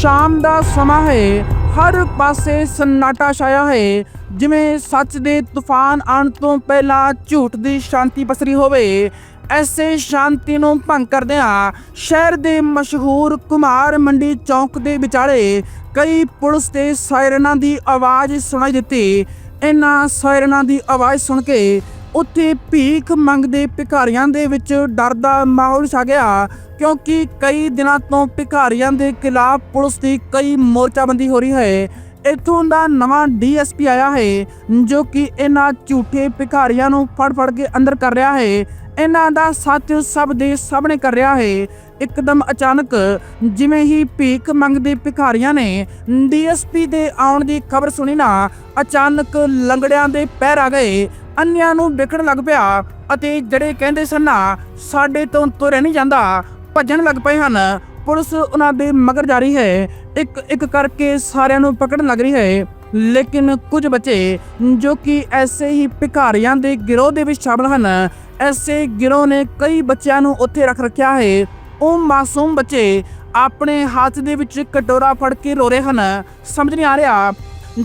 ਸ਼ਾਮ ਦਾ ਸਮਾਂ ਹੈ, ਹਰ ਪਾਸੇ ਸੰਨਾਟਾ ਛਾਇਆ ਹੈ। ਜਿਵੇਂ ਸੱਚ ਦੇ ਤੂਫਾਨ ਆਉਣ ਤੋਂ ਪਹਿਲਾਂ ਝੂਠ ਦੀ ਸ਼ਾਂਤੀ ਪਸਰੀ ਹੋਵੇ, ਐਸੇ ਸ਼ਾਂਤੀ ਨੂੰ ਭੰਗ ਕਰਦਿਆਂ ਸ਼ਹਿਰ ਦੇ ਮਸ਼ਹੂਰ ਕੁਮਾਰ ਮੰਡੀ ਚੌਂਕ ਦੇ ਵਿਚਾਲੇ ਕਈ ਪੁਲਿਸ ਦੇ ਸਾਇਰਨਾਂ ਦੀ ਆਵਾਜ਼ ਸੁਣਾਈ ਦਿੱਤੀ। ਇਹਨਾਂ ਸਾਇਰਨਾਂ ਦੀ ਆਵਾਜ਼ ਸੁਣ ਕੇ ਉੱਥੇ ਭੀਖ ਮੰਗਦੇ ਭਿਖਾਰੀਆਂ ਦੇ ਵਿੱਚ ਡਰ ਦਾ ਮਾਹੌਲ ਛਾ ਗਿਆ, ਕਿਉਂਕਿ ਕਈ ਦਿਨਾਂ ਤੋਂ ਭਿਖਾਰੀਆਂ ਦੇ ਖਿਲਾਫ ਪੁਲਿਸ ਦੀ ਕਈ ਮੋਰਚਾਬੰਦੀ ਹੋ ਰਹੀ ਹੈ। ਇੱਥੋਂ ਦਾ ਨਵਾਂ ਡੀਐਸਪੀ ਆਇਆ ਹੈ, ਜੋ ਕਿ ਇਹਨਾਂ ਝੂਠੇ ਭਿਖਾਰੀਆਂ ਨੂੰ ਫੜ ਫੜ ਕੇ ਅੰਦਰ ਕਰ ਰਿਹਾ ਹੈ। ਇਹਨਾਂ ਦਾ ਸੱਚ ਸਭ ਦੇ ਸਾਹਮਣੇ ਕਰ ਰਿਹਾ ਹੈ। ਇੱਕਦਮ ਅਚਾਨਕ ਜਿਵੇਂ ਹੀ ਭੀਖ ਮੰਗਦੇ ਭਿਖਾਰੀਆਂ ਨੇ ਡੀਐਸਪੀ ਦੇ ਆਉਣ ਦੀ ਖਬਰ ਸੁਣੀ ਨਾ, ਅਚਾਨਕ ਲੰਗੜਿਆਂ ਦੇ ਪੈਰ ਆ ਗਏ। ਅੰਨਿਆਂ ਨੂੰ ਵਿਕਣ ਲੱਗ ਪਿਆ ਅਤੇ ਜਿਹੜੇ ਕਹਿੰਦੇ ਸਨ ਨਾ, ਸਾਡੇ ਤੋਂ ਤੁਰਿਆ ਨਹੀਂ ਜਾਂਦਾ, ਭੱਜਣ ਲੱਗ ਪਏ ਹਨ। ਪੁਲਿਸ ਉਹਨਾਂ ਦੇ ਮਗਰ ਜਾ ਰਹੀ ਹੈ। ਇੱਕ ਇੱਕ ਕਰਕੇ ਸਾਰਿਆਂ ਨੂੰ ਪਕੜਨ ਲੱਗ ਰਹੀ ਹੈ। ਲੇਕਿਨ ਕੁਝ ਬੱਚੇ, ਜੋ ਕਿ ਐਸੇ ਹੀ ਭਿਖਾਰੀਆਂ ਦੇ ਗਿਰੋਹ ਦੇ ਵਿੱਚ ਸ਼ਾਮਲ ਹਨ, ਐਸੇ ਗਿਰੋਹ ਨੇ ਕਈ ਬੱਚਿਆਂ ਨੂੰ ਉੱਥੇ ਰੱਖ ਰੱਖਿਆ ਹੈ। ਉਹ ਮਾਸੂਮ ਬੱਚੇ ਆਪਣੇ ਹੱਥ ਦੇ ਵਿੱਚ ਕਟੋਰਾ ਫੜ ਕੇ ਰੋ ਰਹੇ ਹਨ। ਸਮਝ ਨਹੀਂ ਆ ਰਿਹਾ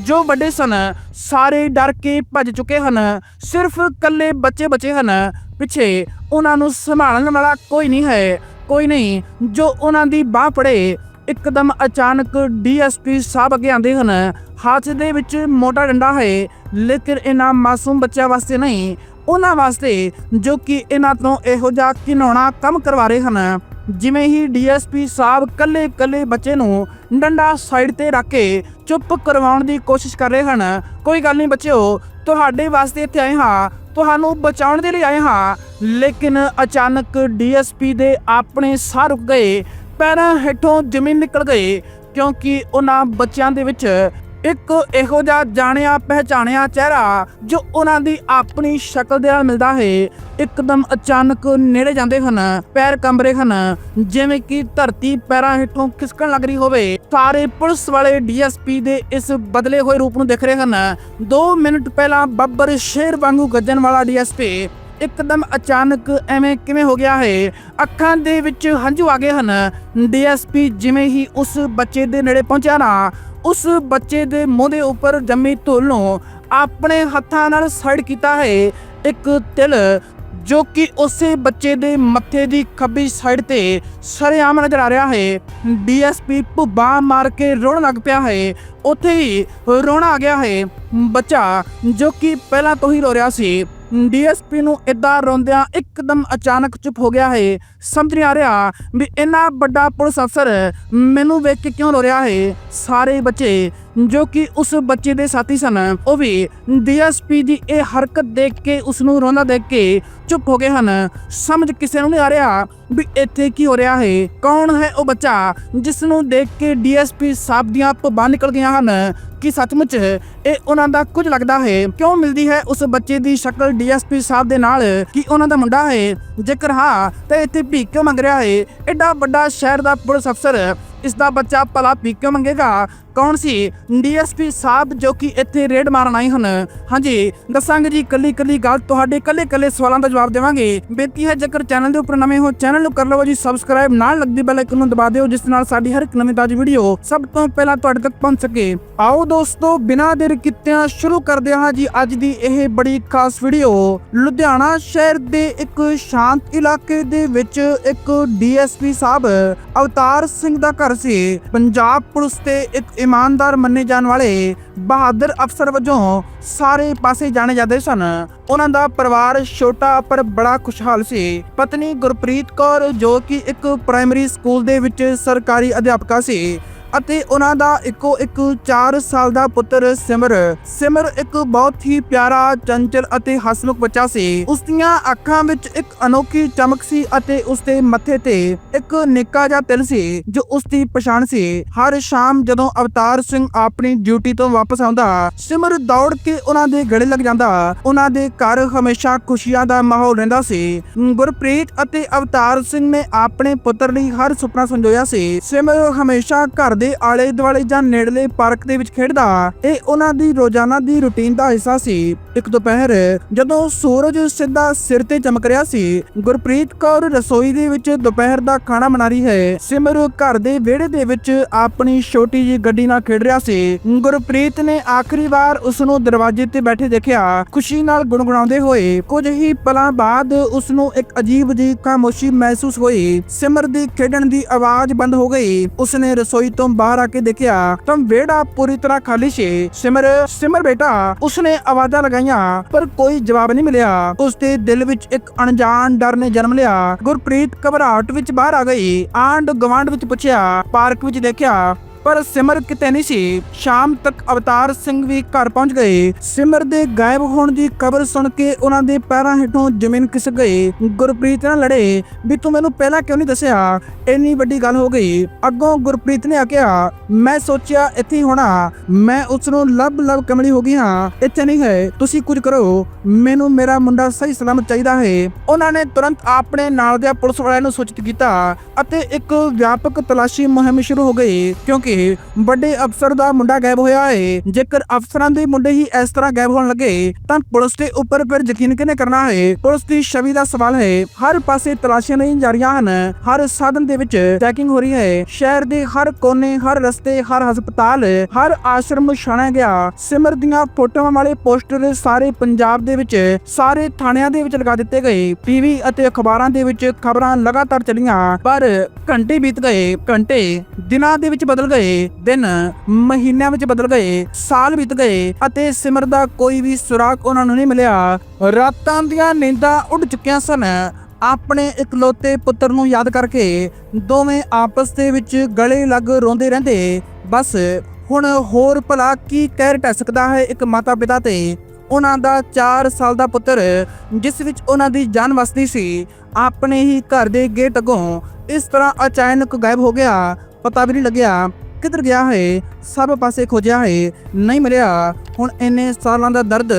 ਜੋ ਵੱਡੇ ਸਨ, ਸਾਰੇ ਡਰ ਕੇ ਭੱਜ ਚੁੱਕੇ ਹਨ। ਸਿਰਫ ਇਕੱਲੇ ਬੱਚੇ ਬਚੇ ਹਨ। ਪਿੱਛੇ ਉਹਨਾਂ ਨੂੰ ਸੰਭਾਲਣ ਵਾਲਾ ਕੋਈ ਨਹੀਂ ਹੈ। ਕੋਈ ਨਹੀਂ, ਜੋ ਉਹਨਾਂ ਦੀ ਬਾਹ ਫੜੇ, ਇੱਕਦਮ ਅਚਾਨਕ ਡੀਐਸਪੀ ਸਾਹਿਬ ਅੱਗੇ ਆਉਂਦੇ ਹਨ। ਹੱਥ ਦੇ ਵਿੱਚ ਮੋਟਾ ਡੰਡਾ ਹੈ, ਲੇਕਿਨ ਇਹਨਾਂ ਮਾਸੂਮ ਬੱਚਿਆਂ ਵਾਸਤੇ ਨਹੀਂ। ਉਹਨਾਂ ਵਾਸਤੇ ਜੋ ਕਿ ਇਹਨਾਂ ਤੋਂ ਇਹੋ ਜਿਹਾ ਘਿਨਾਉਣਾ ਕੰਮ ਕਰਵਾ ਰਹੇ ਹਨ। ਜਿਵੇਂ ਹੀ ਡੀਐਸਪੀ ਸਾਹਿਬ ਕੱਲੇ ਕੱਲੇ ਬੱਚੇ ਨੂੰ ਡੰਡਾ ਸਾਈਡ ਤੇ ਰੱਖ ਕੇ ਚੁੱਪ ਕਰਵਾਉਣ ਦੀ ਕੋਸ਼ਿਸ਼ ਕਰ ਰਹੇ ਹਨ, ਕੋਈ ਗੱਲ ਨਹੀਂ ਬੱਚਿਓ, ਤੁਹਾਡੇ ਵਾਸਤੇ ਇੱਥੇ ਆਏ ਹਾਂ, ਤੁਹਾਨੂੰ ਬਚਾਉਣ ਦੇ ਲਈ ਆਏ ਹਾਂ, ਲੇਕਿਨ ਅਚਾਨਕ ਡੀਐਸਪੀ ਦੇ ਆਪਣੇ ਸਾਹ ਰੁਕ ਗਏ, ਪੈਰਾਂ ਹੇਠੋਂ ਜ਼ਮੀਨ ਨਿਕਲ ਗਏ ਕਿਉਂਕਿ ਉਹਨਾਂ ਬੱਚਿਆਂ ਦੇ ਵਿੱਚ ਇੱਕ ਇਹੋ ਜਿਹਾ ਜਾਣਿਆ, ਪਹਿਚਾਣਿਆ ਚਿਹਰਾ ਜੋ ਉਹਨਾਂ ਦੀ ਆਪਣੀ ਸ਼ਕਲ ਦੇ ਨਾਲ ਮਿਲਦਾ ਹੈ। ਇੱਕਦਮ ਅਚਾਨਕ ਨੇੜੇ ਜਾਂਦੇ ਹਨ, ਪੈਰ ਕੰਬ ਰਹੇ ਹਨ, ਜਿਵੇਂ ਕਿ ਧਰਤੀ ਪੈਰਾਂ ਹੇਠੋਂ ਖਿਸਕਣ ਲੱਗ ਰਹੀ ਹੋਵੇ। ਸਾਰੇ ਪੁਲਿਸ ਵਾਲੇ ਡੀਐਸਪੀ ਦੇ ਇਸ ਬਦਲੇ ਹੋਏ ਰੂਪ ਨੂੰ ਦੇਖ ਰਹੇ ਹਨ। 2 ਮਿੰਟ ਪਹਿਲਾਂ ਬੱਬਰ ਸ਼ੇਰ ਵਾਂਗੂ ਗੱਜਣ ਵਾਲਾ ਡੀਐਸਪੀ ਇੱਕਦਮ ਅਚਾਨਕ ਐਵੇਂ ਕਿਵੇਂ ਹੋ ਗਿਆ ਹੈ? ਅੱਖਾਂ ਦੇ ਵਿੱਚ ਹੰਝੂ ਆ ਗਏ ਹਨ। ਡੀਐਸਪੀ ਜਿਵੇਂ ਹੀ ਉਸ ਬੱਚੇ ਦੇ ਨੇੜੇ ਪਹੁੰਚਿਆ ਨਾ, ਉਸ ਬੱਚੇ ਦੇ ਮੂੰਹ ਦੇ ਉੱਪਰ ਜੰਮੀ ਧੁੱਲ ਨੂੰ ਆਪਣੇ ਹੱਥਾਂ ਨਾਲ ਸਾਈਡ ਕੀਤਾ ਹੈ। ਇੱਕ ਤਿਲ ਜੋ ਕਿ ਉਸੇ ਬੱਚੇ ਦੇ ਮੱਥੇ ਦੀ ਖੱਬੀ ਸਾਈਡ ਤੇ ਸਰੇਆਮ ਨਜ਼ਰ ਆ ਰਿਹਾ ਹੈ। ਡੀਐਸਪੀ ਭੁੱਬਾ ਮਾਰ ਕੇ ਰੋਣ ਲੱਗ ਪਿਆ ਹੈ। ਉੱਥੇ ਹੀ ਰੋਣਾ ਆ ਗਿਆ ਹੈ। ਬੱਚਾ ਜੋ ਕਿ ਪਹਿਲਾਂ ਤੋਂ ਹੀ ਰੋ ਰਿਹਾ ਸੀ। ਡੀਐਸਪੀ ਨੂੰ ਇਦਾਂ ਰੋਂਦਿਆਂ ਇੱਕਦਮ ਅਚਾਨਕ ਚੁੱਪ ਹੋ ਗਿਆ ਹੈ। ਸਮਝ ਨਹੀਂ ਆ ਰਿਹਾ ਵੀ ਇੰਨਾ ਵੱਡਾ ਪੁਲਿਸ ਅਫਸਰ ਮੈਨੂੰ ਵੇਖ ਕੇ ਕਿਉਂ ਰੋ ਰਿਹਾ ਹੈ। ਸਾਰੇ ਬੱਚੇ ਜੋ ਕਿ ਉਸ ਬੱਚੇ ਦੇ ਸਾਥੀ ਸਨ, ਉਹ ਵੀ ਡੀਐਸਪੀ ਦੀ ਇਹ ਹਰਕਤ ਦੇਖ ਕੇ ਉਸ ਨੂੰ ਰੋਂਦਾ ਦੇਖ ਕੇ ਚੁੱਪ ਹੋ ਗਏ ਹਨ। ਸਮਝ ਕਿਸੇ ਨੂੰ ਨਹੀਂ ਆ ਰਿਹਾ ਵੀ ਇੱਥੇ ਕੀ ਹੋ ਰਿਹਾ ਹੈ। ਕੌਣ ਹੈ ਉਹ ਬੱਚਾ ਜਿਸ ਨੂੰ ਦੇਖ ਕੇ ਡੀਐਸਪੀ ਸਾਹਿਬ ਦੀਆਂ ਪਬਾਂ ਨਿਕਲ ਗਈਆਂ ਹਨ ਕਿ ਸੱਚਮੁੱਚ ਇਹ ਉਹਨਾਂ ਦਾ ਕੁਝ ਲੱਗਦਾ ਹੈ? ਕਿਉਂ ਮਿਲਦੀ ਹੈ ਉਸ ਬੱਚੇ ਦੀ ਸ਼ਕਲ ਡੀਐਸਪੀ ਸਾਹਿਬ ਦੇ ਨਾਲ ਕਿ ਉਹਨਾਂ ਦਾ ਮੁੰਡਾ ਹੈ? ਜੇਕਰ ਹਾਂ, ਤਾਂ ਇੱਥੇ ਭੀਖ ਕਿਉਂ ਮੰਗ ਰਿਹਾ ਹੈ? ਐਡਾ ਵੱਡਾ ਸ਼ਹਿਰ ਦਾ ਪੁਲਿਸ ਅਫਸਰ ਇਸ ਦਾ ਬੱਚਾ ਭਲਾ ਭੀਖ ਕਿਉਂ ਮੰਗੇਗਾ? ਕੌਣ ਸੀ? ਡੀਐਸਪੀ ਸਾਹਿਬ ਜੋ ਕਿ ਇੱਥੇ ਰੇਡ ਮਾਰਨ ਆਏ ਹਨ। ਹਾਂਜੀ, ਦੱਸਾਂਗੇ ਜੀ ਕੱਲੀ ਕੱਲੀ ਗੱਲ ਤੁਹਾਡੇ ਕੱਲੇ ਕੱਲੇ ਸਵਾਲਾਂ ਦਾ ਜਵਾਬ ਦੇਵਾਂਗੇ। ਬੇਨਤੀ ਹੈ, ਜੇਕਰ ਚੈਨਲ ਦੇ ਉੱਪਰ ਨਵੇਂ ਹੋ, ਚੈਨਲ ਨੂੰ ਕਰ ਲਵੋ ਜੀ ਸਬਸਕ੍ਰਾਈਬ ਨਾਲ ਲੱਗਦੀ ਬੈਲ ਆਈਕਨ ਨੂੰ ਦਬਾ ਦਿਓ, ਜਿਸ ਨਾਲ ਸਾਡੀ ਹਰ ਇੱਕ ਨਵੀਂ ਤਾਜ਼ੀ ਵੀਡੀਓ ਸਭ ਤੋਂ ਪਹਿਲਾਂ ਤੁਹਾਡੇ ਤੱਕ ਪਹੁੰਚ ਸਕੇ। ਆਓ ਦੋਸਤੋ, ਬਿਨਾਂ ਦੇਰ ਕੀਤਿਆਂ ਸ਼ੁਰੂ ਕਰਦੇ ਹਾਂ ਜੀ ਅੱਜ ਦੀ ਇਹ ਬੜੀ ਖਾਸ ਵੀਡੀਓ ਲੁਧਿਆਣਾ ਸ਼ਹਿਰ ਦੇ ਇੱਕ ਸ਼ਾਂਤ ਇਲਾਕੇ ਦੇ ਵਿੱਚ ਇੱਕ ਡੀਐਸਪੀ ਸਾਹਿਬ ਅਵਤਾਰ ਸਿੰਘ ਦਾ ਘਰ ਸੀ। ਪੰਜਾਬ ਪੁਲਿਸ ਤੇ ਇੱਕ ਇਮਾਨਦਾਰ ਮੰਨੇ ਜਾਣ ਵਾਲੇ ਬਹਾਦਰ ਅਫਸਰ ਵਜੋਂ ਸਾਰੇ ਪਾਸੇ ਜਾਣੇ ਜਾਂਦੇ ਸਨ। ਉਹਨਾਂ ਦਾ ਪਰਿਵਾਰ ਛੋਟਾ ਪਰ ਬੜਾ ਖੁਸ਼ਹਾਲ ਸੀ। ਪਤਨੀ ਗੁਰਪ੍ਰੀਤ ਕੌਰ ਜੋ ਕਿ ਇੱਕ ਪ੍ਰਾਇਮਰੀ ਸਕੂਲ ਦੇ ਵਿੱਚ ਸਰਕਾਰੀ ਅਧਿਆਪਕਾ ਸੀ ਅਤੇ ਉਹਨਾਂ ਦਾ ਇੱਕੋ ਇੱਕ 4 ਸਾਲ ਦਾ ਪੁੱਤਰ ਸਿਮਰ। ਸਿਮਰ ਇੱਕ ਬਹੁਤ ਹੀ ਪਿਆਰਾ, ਚੰਚਲ ਅਤੇ ਹਸਮੁਖ ਬੱਚਾ ਸੀ। ਉਸ ਦੀਆਂ ਅੱਖਾਂ ਵਿੱਚ ਇੱਕ ਅਨੋਖੀ ਚਮਕ ਸੀ ਅਤੇ ਉਸ ਦੇ ਮੱਥੇ ਤੇ ਇੱਕ ਨਿੱਕਾ ਜਿਹਾ ਤਿਲ ਸੀ, ਜੋ ਉਸ ਦੀ ਪਛਾਣ ਸੀ। ਹਰ ਸ਼ਾਮ ਜਦੋਂ ਅਵਤਾਰ ਸਿੰਘ ਆਪਣੀ ਡਿਊਟੀ ਤੋਂ ਵਾਪਸ ਆਉਂਦਾ, ਸਿਮਰ ਦੌੜ ਕੇ ਉਹਨਾਂ ਦੇ ਗਲੇ ਲੱਗ ਜਾਂਦਾ। ਉਹਨਾਂ ਦੇ ਘਰ ਹਮੇਸ਼ਾ ਖੁਸ਼ੀਆਂ ਦਾ ਮਾਹੌਲ ਰਹਿੰਦਾ ਸੀ। ਗੁਰਪ੍ਰੀਤ ਅਤੇ ਅਵਤਾਰ ਸਿੰਘ ਨੇ ਆਪਣੇ ਪੁੱਤਰ ਲਈ ਹਰ ਸੁਪਨਾ ਸੰਜੋਇਆ ਸੀ। ਸਿਮਰ ਹਮੇਸ਼ਾ ਘਰ ਦੇ ਦੇ ਆਲੇ ਦੁਆਲੇ ਜਾਂ ਨੇੜਲੇ ਪਾਰਕ ਦੇ ਵਿੱਚ ਖੇਡਦਾ, ਇਹ ਉਹਨਾਂ ਦੀ ਰੋਜ਼ਾਨਾ ਦੀ ਰੁਟੀਨ ਦਾ ਹਿੱਸਾ ਸੀ। ਇੱਕ ਦੁਪਹਿਰ ਜਦੋਂ ਸੂਰਜ ਸਿੱਧਾ ਸਿਰ ਤੇ ਚਮਕ ਰਿਹਾ ਸੀ, ਗੁਰਪ੍ਰੀਤ ਕੌਰ ਰਸੋਈ ਦੇ ਵਿੱਚ ਦੁਪਹਿਰ ਦਾ ਖਾਣਾ ਬਣਾ ਰਹੀ ਹੈ। ਸਿਮਰ ਘਰ ਦੇ ਵਿਹੜੇ ਦੇ ਵਿੱਚ ਆਪਣੀ ਛੋਟੀ ਜਿਹੀ ਗੱਡੀ ਨਾਲ ਖੇਡ ਰਿਹਾ ਸੀ। ਗੁਰਪ੍ਰੀਤ ਨੇ ਆਖਰੀ ਵਾਰ ਉਸ ਨੂੰ ਦਰਵਾਜ਼ੇ ਤੇ ਬੈਠੇ ਦੇਖਿਆ। ਖੁਸ਼ੀ ਨਾਲ ਗੁਣਗੁਣਾਉਂਦੇ ਹੋਏ, ਕੁਝ ਹੀ ਪਲਾਂ ਬਾਅਦ ਉਸ ਨੂੰ ਇੱਕ ਅਜੀਬ ਜਿਹੀ ਖਾਮੋਸ਼ੀ ਮਹਿਸੂਸ ਹੋਈ। ਸਿਮਰ ਦੀ ਖੇਡਣ ਦੀ ਆਵਾਜ਼ ਬੰਦ ਹੋ ਗਈ। ਉਸ ਨੇ ਰਸੋਈ ਤੋਂ ਬਾਹਰ ਆ ਕੇ ਦੇਖਿਆ ਤਾਂ ਵਿਹੜਾ ਪੂਰੀ ਤਰ੍ਹਾਂ ਖਾਲੀ ਸੀ। ਸਿਮਰ ਸਿਮਰ ਬੇਟਾ ਉਸ ਆਵਾਜ਼ਾਂ ਲਗਾਈਆਂ, ਪਰ ਕੋਈ ਜਵਾਬ ਨਹੀਂ ਮਿਲਿਆ। ਉਸ ਦਿਲ ਵਿੱਚ ਇੱਕ ਅਣਜਾਣ ਡਰ ਨੇ ਜਨਮ ਲਿਆ। ਗੁਰਪ੍ਰੀਤ ਘਬਰਾਹਟ ਵਿੱਚ ਬਾਹਰ ਆ ਗਈ। ਆਂਡ ਗਵਾਂਡ ਵਿੱਚ ਪੁੱਛਿਆ, ਪਾਰਕ ਵਿੱਚ ਦੇਖਿਆ, ਪਰ ਸਿਮਰ ਕਿਤੇ ਨਹੀਂ ਸੀ। ਸ਼ਾਮ ਤੱਕ ਅਵਤਾਰ ਸਿੰਘ ਵੀ ਘਰ ਪਹੁੰਚ ਗਏ। ਸਿਮਰ ਦੇ ਗਾਇਬ ਹੋਣ ਦੀ ਖਬਰ ਸੁਣ ਕੇ ਉਹਨਾਂ ਦੇ ਪੈਰਾਂ ਹੇਠੋਂ ਜ਼ਮੀਨ ਖਿਸਕ ਗਈ। ਗੁਰਪ੍ਰੀਤ ਨਾਲ ਲੜੇ, ਵੀ ਤੂੰ ਮੈਨੂੰ ਪਹਿਲਾਂ ਕਿਉਂ ਨਹੀਂ ਦੱਸਿਆ? ਇੰਨੀ ਵੱਡੀ ਗੱਲ ਹੋ ਗਈ। ਅੱਗੋਂ ਗੁਰਪ੍ਰੀਤ ਨੇ ਆਖਿਆ, ਮੈਂ ਸੋਚਿਆ ਇੱਥੇ ਹੋਣਾ। ਮੈਂ ਉਸ ਨੂੰ ਲੱਭ ਲੱਭ ਕਮਲੀ ਹੋ ਗਈ ਹਾਂ। ਇੱਥੇ ਨਹੀਂ ਹੈ। ਤੁਸੀਂ ਕੁਝ ਕਰੋ। ਮੈਨੂੰ ਮੇਰਾ ਮੁੰਡਾ ਸਹੀ ਸਲਾਮਤ ਚਾਹੀਦਾ ਹੈ। ਉਹਨਾਂ ਨੇ ਤੁਰੰਤ ਆਪਣੇ ਨਾਲ ਦੇ ਪੁਲਿਸ ਵਾਲਿਆਂ ਨੂੰ ਸੂਚਿਤ ਕੀਤਾ ਅਤੇ ਇੱਕ ਵਿਆਪਕ ਤਲਾਸ਼ੀ ਮੁਹਿੰਮ ਸ਼ੁਰੂ ਹੋ ਗਈ, ਕਿਉਂਕਿ ਵੱਡੇ ਅਫਸਰ ਦਾ ਮੁੰਡਾ ਗਾਇਬ ਹੋਇਆ ਹੈ। ਜੇਕਰ ਅਫਸਰਾਂ ਦੇ ਮੁੰਡੇ ਹੀ ਇਸ ਤਰ੍ਹਾਂ ਗਾਇਬ ਹੋਣ ਲੱਗੇ, ਤਾਂ ਪੁਲਿਸ ਦੇ ਉੱਪਰ ਫਿਰ ਯਕੀਨ ਕਿਹਨੇ ਕਰਨਾ ਹੈ? ਪੁਲਿਸ ਦੀ ਛਵੀ ਦਾ ਸਵਾਲ ਹੈ। ਹਰ ਪਾਸੇ ਤਲਾਸ਼ੀਆਂ ਨਹੀਂ ਜਾ ਰਹੀਆਂ ਹਨ। ਹਰ ਸਾਧਨ ਦੇ ਵਿੱਚ ਚੈਕਿੰਗ ਹੋ ਰਹੀ ਹੈ। ਸ਼ਹਿਰ ਦੇ ਹਰ ਕੋਨੇ, ਹਰ ਰਸਤੇ, ਹਰ ਹਸਪਤਾਲ, ਹਰ ਆਸ਼ਰਮ ਛਾਣਿਆ ਗਿਆ। ਸਿਮਰ ਦੀਆਂ ਫੋਟੋਆਂ ਵਾਲੇ ਪੋਸਟਰ ਸਾਰੇ ਪੰਜਾਬ ਦੇ ਵਿੱਚ, ਸਾਰੇ ਥਾਣਿਆਂ ਦੇ ਵਿੱਚ ਲਗਾ ਦਿੱਤੇ ਗਏ। ਟੀਵੀ ਅਤੇ ਅਖਬਾਰਾਂ ਦੇ ਵਿੱਚ ਖਬਰਾਂ ਲਗਾਤਾਰ ਚੱਲੀਆਂ, ਪਰ ਘੰਟੇ ਬੀਤ ਗਏ, ਘੰਟੇ ਦਿਨਾਂ ਦੇ ਵਿੱਚ ਬਦਲ ਗਏ, ਦਿਨ ਮਹੀਨਿਆਂ ਵਿੱਚ ਬਦਲ ਗਏ, ਸਾਲ ਬੀਤ ਗਏ ਅਤੇ ਸਿਮਰ ਦਾ ਕੋਈ ਵੀ ਸੁਰਾਗ ਉਹਨਾਂ ਨੂੰ ਨਹੀਂ ਮਿਲਿਆ। ਰਾਤਾਂ ਦੀਆਂ ਨੀਂਦਾਂ ਉੱਡ ਚੁੱਕੀਆਂ ਸਨ। ਆਪਣੇ ਇਕਲੌਤੇ ਪੁੱਤਰ ਨੂੰ ਯਾਦ ਕਰਕੇ ਦੋਵੇਂ ਆਪਸ ਦੇ ਵਿੱਚ ਗਲੇ ਲੱਗ ਰੋਂਦੇ ਰਹਿੰਦੇ। ਬਸ ਹੁਣ ਹੋਰ ਭਲਾ ਕੀ ਕਹਿ ਟੈ ਸਕਦਾ ਹੈ ਇੱਕ ਮਾਤਾ ਪਿਤਾ ਤੇ? ਉਹਨਾਂ ਦਾ 4 ਸਾਲ ਦਾ ਪੁੱਤਰ, ਜਿਸ ਵਿੱਚ ਉਹਨਾਂ ਦੀ ਜਾਨ ਵਸਦੀ ਸੀ, ਆਪਣੇ ਹੀ ਘਰ ਦੇ ਗੇਟ ਅੱਗੋਂ ਇਸ ਤਰ੍ਹਾਂ ਅਚਾਨਕ ਗਾਇਬ ਹੋ ਗਿਆ। ਪਤਾ ਵੀ ਨਹੀਂ ਲੱਗਿਆ ਕਿੱਧਰ ਗਿਆ ਹੈ, ਸਭ ਪਾਸੇ ਖੋਜਿਆ ਹੈ, ਨਹੀਂ ਮਿਲਿਆ। ਹੁਣ ਇੰਨੇ ਸਾਲਾਂ ਦਾ ਦਰਦ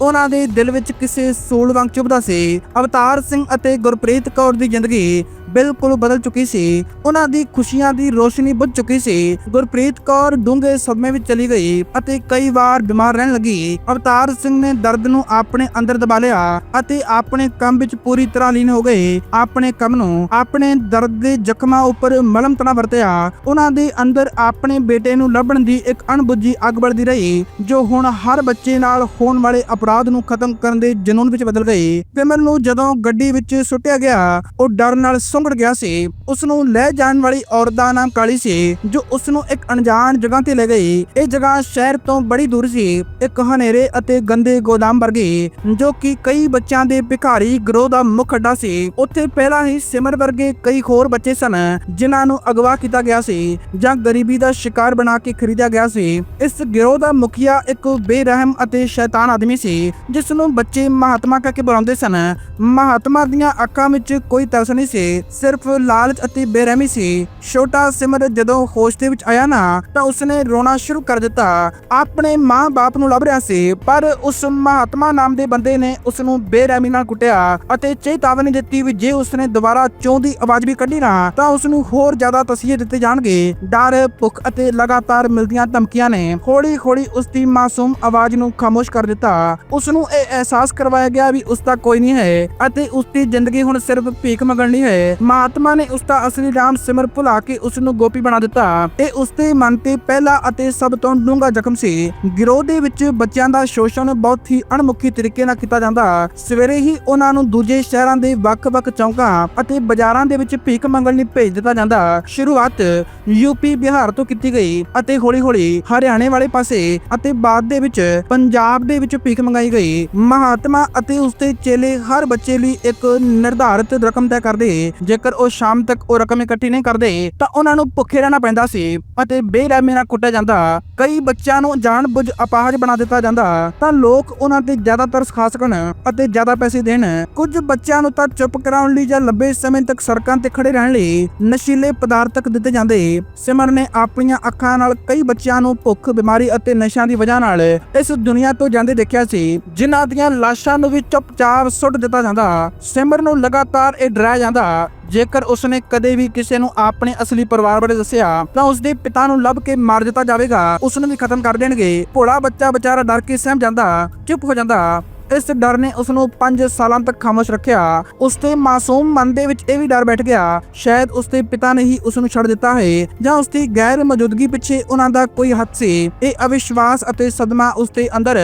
ਉਹਨਾਂ ਦੇ ਦਿਲ ਵਿੱਚ ਕਿਸੇ ਸੂਲ ਵਾਂਗ ਚੁਭਦਾ ਸੀ। ਅਵਤਾਰ ਸਿੰਘ ਅਤੇ ਗੁਰਪ੍ਰੀਤ ਕੌਰ ਦੀ ਜ਼ਿੰਦਗੀ ਬਿਲਕੁਲ ਬਦਲ ਚੁੱਕੀ ਸੀ। ਉਹਨਾਂ ਦੀ ਖੁਸ਼ੀਆਂ ਦੀ ਰੋਸ਼ਨੀ ਬੁੱਝ ਚੁੱਕੀ ਸੀ। ਗੁਰਪ੍ਰੀਤ ਕੌਰ ਡੂੰਘੇ ਸਦਮੇ ਵਿੱਚ ਚਲੀ ਗਈ ਅਤੇ ਕਈ ਵਾਰ ਬਿਮਾਰ ਰਹਿਣ ਲੱਗੀ। ਅਵਤਾਰ ਸਿੰਘ ਨੇ ਦਰਦ ਨੂੰ ਆਪਣੇ ਅੰਦਰ ਦਬਾ ਲਿਆ ਅਤੇ ਆਪਣੇ ਕੰਮ ਵਿੱਚ ਪੂਰੀ ਤਰ੍ਹਾਂ ਲੀਨ ਹੋ ਗਏ। ਆਪਣੇ ਕੰਮ ਨੂੰ ਆਪਣੇ ਦਰਦ ਦੇ ਜ਼ਖਮਾਂ ਉੱਪਰ ਮਲਮ ਤਣਾ ਵਰਤਿਆ। ਉਹਨਾਂ ਦੇ ਅੰਦਰ ਆਪਣੇ ਬੇਟੇ ਨੂੰ ਲੱਭਣ ਦੀ ਇੱਕ ਅਣਬੁੱਝੀ ਅੱਗ ਬਲਦੀ ਰਹੀ, ਜੋ ਹੁਣ ਹਰ ਬੱਚੇ ਨਾਲ ਹੋਣ ਵਾਲੇ ਅਪਰਾਧ ਨੂੰ ਖਤਮ ਕਰਨ ਦੇ ਜਨੂਨ ਵਿੱਚ ਬਦਲ ਗਈ। ਵਿਮਲ ਨੂੰ ਜਦੋਂ ਗੱਡੀ ਵਿੱਚ ਸੁੱਟਿਆ ਗਿਆ, ਉਹ ਡਰ ਨਾਲ ਸੁੰਗੜ ਗਿਆ ਸੀ ਉਸ ਨੂੰ ਲੈ ਜਾਣ ਵਾਲੀ ਔਰਤ ਦਾ ਨਾਮ ਕਾਲੀ ਸੀ, ਜੋ ਉਸ ਨੂੰ ਇੱਕ ਅਣਜਾਣ ਜਗ੍ਹਾ ਤੇ ਲੈ ਗਈ। ਇਹ ਜਗ੍ਹਾ ਸ਼ਹਿਰ ਤੋਂ ਬੜੀ ਦੂਰ ਸੀ, ਇੱਕ ਹਨੇਰੇ ਅਤੇ ਗੰਦੇ ਗੋਦਾਮ ਵਰਗੀ, ਜੋ ਕਿ ਕਈ ਬੱਚਿਆਂ ਦੇ ਭਿਖਾਰੀ ਗਰੋਹ ਦਾ ਮੁੱਖ ਅੱਡਾ ਸੀ। ਉੱਥੇ ਪਹਿਲਾਂ ਹੀ ਸਿਮਰ ਵਰਗੇ ਕਈ ਹੋਰ ਬੱਚੇ ਸਨ, ਜਿਨ੍ਹਾਂ ਨੂੰ ਅਗਵਾ ਕੀਤਾ ਗਿਆ ਸੀ, ਜਾਂ ਗਰੀਬੀ ਦਾ ਸ਼ਿਕਾਰ ਬਣਾ ਕੇ ਖਰੀਦਿਆ ਗਿਆ ਸੀ। ਇਸ ਗਿਰੋਹ ਦਾ ਮੁਖੀਆ ਇੱਕ ਬੇਰਹਿਮ ਅਤੇ ਸ਼ੈਤਾਨ ਆਦਮੀ ਸੀ ਜਿਸ ਨੂੰ ਬੱਚੇ ਮਹਾਤਮਾ ਕਹਿ ਕੇ ਬੁਲਾਉਂਦੇ ਸਨ। ਮਹਾਤਮਾ ਦੀਆਂ ਅੱਖਾਂ ਵਿੱਚ ਕੋਈ ਤਰਸ ਨਹੀਂ ਸੀ ਸਿਰਫ ਲਾਲਚ ਅਤੇ ਬੇਰਹਿਮੀ ਸੀ। ਛੋਟਾ ਸਿਮਰ ਜਦੋਂ ਹੋਸ਼ ਦੇ ਵਿੱਚ ਆਇਆ ਨਾ, ਤਾਂ ਉਸਨੇ ਰੋਣਾ ਸ਼ੁਰੂ ਕਰ ਦਿੱਤਾ। ਆਪਣੇ ਮਾਂ-ਬਾਪ ਨੂੰ ਲੱਭ ਰਿਹਾ ਸੀ, ਪਰ ਉਸ ਮਹਾਤਮਾ ਨਾਮ ਦੇ ਬੰਦੇ ਨੇ ਉਸ ਨੂੰ ਬੇਰਹਿਮੀ ਨਾਲ ਕੁੱਟਿਆ ਅਤੇ ਚੇਤਾਵਨੀ ਦਿੱਤੀ ਵੀ ਜੇ ਉਸਨੇ ਦੁਬਾਰਾ ਚੋਂ ਦੀ ਆਵਾਜ਼ ਵੀ ਕੱਢੀ ਨਾ, ਤਾਂ ਉਸ ਨੂੰ ਹੋਰ ਜ਼ਿਆਦਾ ਤਸੀਹੇ ਦਿੱਤੇ ਜਾਣਗੇ। ਡਰ, ਭੁੱਖ ਅਤੇ ਲਗਾਤਾਰ ਮਿਲਦੀਆਂ ਧਮਕੀਆਂ ਨੇ ਹੌਲੀ-ਹੌਲੀ ਉਸ ਦੀ ਮਾਸੂਮ ਆਵਾਜ਼ ਨੂੰ ਖਾਮੋਸ਼ ਕਰ ਦਿੱਤਾ। ਉਸ ਨੂੰ ਇਹ ਅਹਿਸਾਸ ਕਰਵਾਇਆ ਗਿਆ ਵੀ ਉਸ ਦਾ ਕੋਈ ਨਹੀਂ ਹੈ ਅਤੇ ਉਸ ਦੀ ਜ਼ਿੰਦਗੀ ਹੁਣ ਸਿਰਫ ਭੀਖ ਮੰਗਣੀ ਹੈ। ਮਹਾਤਮਾ ਨੇ ਉਸ ਦਾ ਅਸਲੀ ਨਾਮ ਸਿਮਰ ਭੁਲਾ ਕੇ ਉਸ ਨੂੰ ਗੋਪੀ ਬਣਾ ਦਿੱਤਾ। ਇਹ ਉਸ ਦੇ ਮਨ ਤੇ ਪਹਿਲਾ ਅਤੇ ਸਭ ਤੋਂ ਡੂੰਘਾ ਜ਼ਖਮ ਸੀ। ਗਿਰੋਹ ਦੇ ਵਿੱਚ ਬੱਚਿਆਂ ਦਾ ਸ਼ੋਸ਼ਣ ਬਹੁਤ ਹੀ ਅਣਮੁਖੀ ਤਰੀਕੇ ਨਾਲ ਕੀਤਾ ਜਾਂਦਾ। ਸਵੇਰੇ ਹੀ ਉਹਨਾਂ ਨੂੰ ਦੂਜੇ ਸ਼ਹਿਰਾਂ ਦੇ ਵੱਖ-ਵੱਖ ਚੌਂਕਾਂ ਅਤੇ ਬਾਜ਼ਾਰਾਂ ਦੇ ਵਿੱਚ ਭੀਖ ਮੰਗਣ ਲਈ ਭੇਜ ਦਿੱਤਾ ਜਾਂਦਾ। ਸ਼ੁਰੂਆਤ ਯੂਪੀ ਬਿਹਾਰ ਤੋਂ ਕੀਤੀ ਗਈ ਅਤੇ ਹੌਲੀ-ਹੌਲੀ ਹਰਿਆਣੇ ਵਾਲੇ ਪਾਸੇ ਅਤੇ ਬਾਅਦ ਦੇ ਵਿੱਚ ਪੰਜਾਬ ਦੇ ਵਿੱਚ ਭੀਖ ਮੰਗਾਈ ਗਈ। ਮਹਾਤਮਾ ਅਤੇ ਉਸਦੇ ਚੇਲੇ ਹਰ ਬੱਚੇ ਲਈ ਇੱਕ ਨਿਰਧਾਰਿਤ ਰਕਮ ਤੈਅ ਕਰਦੇ ਜੇਕਰ ਉਹ ਸ਼ਾਮ ਤੱਕ ਉਹ ਰਕਮ ਇਕੱਠੀ ਨਹੀਂ ਕਰਦੇ, ਤਾਂ ਉਹਨਾਂ ਨੂੰ ਭੁੱਖੇ ਰਹਿਣਾ ਪੈਂਦਾ ਸੀ ਅਤੇ ਬੇਰਹਿਮੀ ਨਾਲ ਕੁੱਟਿਆ ਜਾਂਦਾ। ਕਈ ਬੱਚਿਆਂ ਨੂੰ ਜਾਣਬੁੱਝ ਅਪਾਹਜ ਬਣਾ ਦਿੱਤਾ ਜਾਂਦਾ, ਤਾਂ ਲੋਕ ਉਹਨਾਂ ਤੇ ਜ਼ਿਆਦਾ ਤਰਸ ਖਾ ਸਕਣ ਅਤੇ ਜ਼ਿਆਦਾ ਪੈਸੇ ਦੇਣ। ਕੁਝ ਬੱਚਿਆਂ ਨੂੰ ਤਾਂ ਚੁੱਪ ਕਰਾਉਣ ਲਈ ਜਾਂ ਲੰਬੇ ਸਮੇਂ ਤੱਕ ਸੜਕਾਂ ਤੇ ਖੜੇ ਰਹਿਣ ਲਈ ਨਸ਼ੀਲੇ ਪਦਾਰਥਕ ਦਿੱਤੇ ਜਾਂਦੇ। ਸਿਮਰ ਨੇ ਆਪਣੀਆਂ ਅੱਖਾਂ ਨਾਲ ਕਈ ਬੱਚਿਆਂ ਨੂੰ ਭੁੱਖ, ਬਿਮਾਰੀ ਅਤੇ ਨਸ਼ਿਆਂ ਦੀ ਵਜ੍ਹਾ ਨਾਲ ਇਸ ਦੁਨੀਆ ਤੋਂ ਜਾਂਦੇ ਦੇਖਿਆ ਸੀ, ਜਿਨ੍ਹਾਂ ਦੀਆਂ ਲਾਸ਼ਾਂ ਨੂੰ ਵੀ ਚੁੱਪਚਾਪ ਸੁੱਟ ਦਿੱਤਾ ਜਾਂਦਾ। ਸਿਮਰ ਨੂੰ ਲਗਾਤਾਰ ਇਹ ਡਰਾਇਆ ਜਾਂਦਾ ਜੇਕਰ ਉਸਨੇ ਕਦੇ ਵੀ ਕਿਸੇ ਨੂੰ ਆਪਣੇ ਅਸਲੀ ਪਰਿਵਾਰ ਬਾਰੇ ਦੱਸਿਆ, ਤਾਂ ਉਸਦੇ ਪਿਤਾ ਨੂੰ ਲੱਭ ਕੇ ਮਾਰ ਦਿੱਤਾ ਜਾਵੇਗਾ। ਉਸ ਨੂੰ ਵੀ ਖਤਮ ਕਰ ਦੇਣਗੇ। ਭੋਲਾ ਬੱਚਾ ਵਿਚਾਰਾ ਡਰ ਕੇ ਸਹਿਮ ਜਾਂਦਾ, ਚੁੱਪ ਹੋ ਜਾਂਦਾ। ਇਸ ਡਰ ਨੇ ਉਸ ਨੂੰ 5 ਸਾਲਾਂ ਤੱਕ ਖਾਮੋਸ਼ ਰੱਖਿਆ। ਉਸ ਦੇ ਮਾਸੂਮ ਮਨ ਦੇ ਵਿੱਚ ਇਹ ਵੀ ਡਰ ਬੈਠ ਗਿਆ, ਸ਼ਾਇਦ ਉਸ ਦੇ ਪਿਤਾ ਨੇ ਹੀ ਉਸ ਨੂੰ ਛੱਡ ਦਿੱਤਾ ਹੈ ਜਾਂ ਉਸ ਦੀ ਗੈਰ ਮੌਜੂਦਗੀ ਪਿੱਛੇ ਉਹਨਾਂ ਦਾ ਕੋਈ ਹੱਥ ਸੀ। ਇਹ ਅਵਿਸ਼ਵਾਸ ਅਤੇ ਸਦਮਾ ਉਸ ਦੇ ਅੰਦਰ